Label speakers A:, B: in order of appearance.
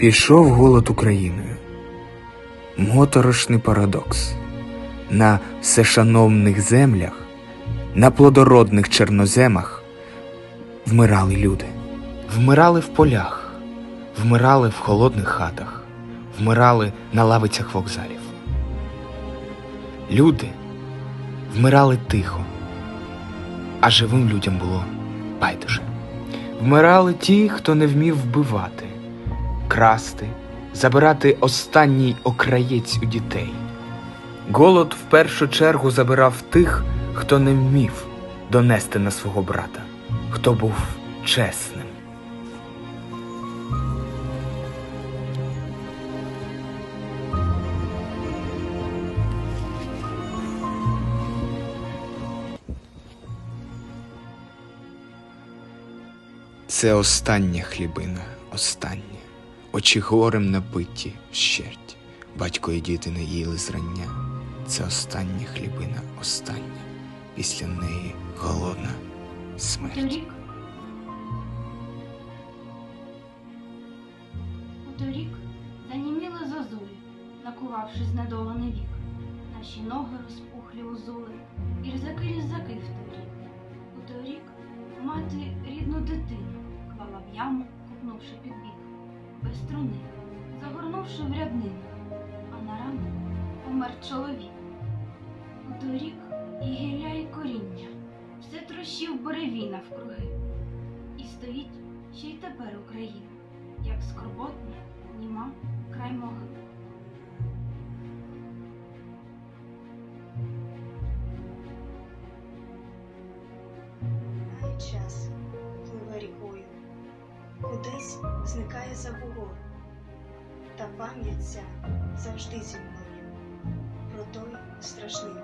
A: Пішов голод Україною. Моторошний парадокс. На всешановних землях, на плодородних чорноземах вмирали люди. Вмирали в полях, вмирали в холодних хатах, вмирали на лавицях вокзалів. Люди вмирали тихо, а живим людям було байдуже. Вмирали ті, хто не вмів вбивати, красти, забирати останній окраєць у дітей. Голод в першу чергу забирав тих, хто не вмів донести на свого брата, хто був чесним. Це остання хлібина, остання. Очі горем набиті вщерть. Батько і діти не їли зрання. Це остання хлібина, остання. Після неї голодна смерть.
B: Торік. Заніміли зозулі, накувавши знедолений вік. Наші ноги розпухлі узули, і різаки в торік. У торік мати рідну дитину клала в яму, купнувши під бік, без струни, загорнувши в ряднину, а на рану помер чоловік. У торік і гілля, і коріння, все трощив буревій навкруги. І стоїть ще й тепер Україна, як скорботна, німа край могил.
C: Час зникає за бугор, та пам'ять ця завжди зі мною про той страшний.